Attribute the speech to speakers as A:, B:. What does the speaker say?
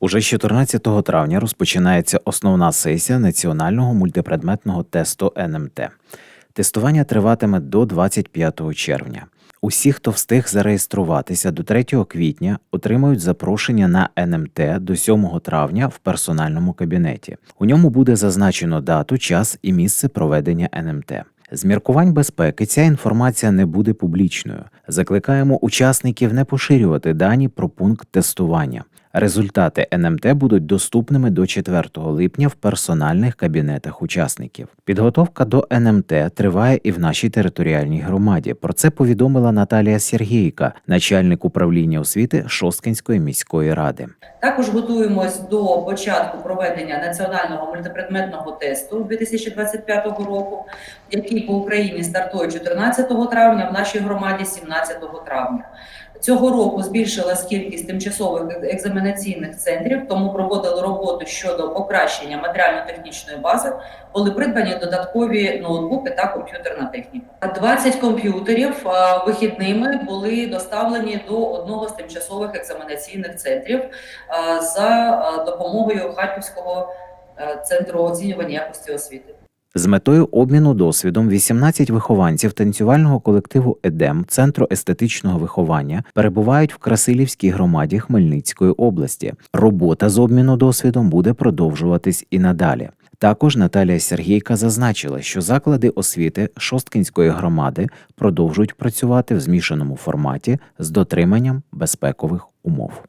A: Уже з 14 травня розпочинається основна сесія національного мультипредметного тесту НМТ. Тестування триватиме до 25 червня. Усі, хто встиг зареєструватися до 3 квітня, отримають запрошення на НМТ до 7 травня в персональному кабінеті. У ньому буде зазначено дату, час і місце проведення НМТ. З міркувань безпеки ця інформація не буде публічною. Закликаємо учасників не поширювати дані про пункт тестування. Результати НМТ будуть доступними до 4 липня в персональних кабінетах учасників. Підготовка до НМТ триває і в нашій територіальній громаді. Про це повідомила Наталія Сергійка, начальник управління освіти Шосткинської міської ради.
B: Також готуємось до початку проведення національного мультипредметного тесту 2025 року, який по Україні стартує 14 травня, в нашій громаді 17 травня. Цього року збільшилась кількість тимчасових екзаменаційних центрів, тому проводили роботу щодо покращення матеріально-технічної бази. Були придбані додаткові ноутбуки та комп'ютерна техніка. 20 комп'ютерів вихідними були доставлені до одного з тимчасових екзаменаційних центрів за допомогою Харківського е, центру оцінювання якості освіти.
A: З метою обміну досвідом 18 вихованців танцювального колективу Едем Центру естетичного виховання перебувають в Красилівській громаді Хмельницької області. Робота з обміну досвідом буде продовжуватись і надалі. Також Наталія Сергійка зазначила, що заклади освіти Шосткинської громади продовжують працювати в змішаному форматі з дотриманням безпекових умов.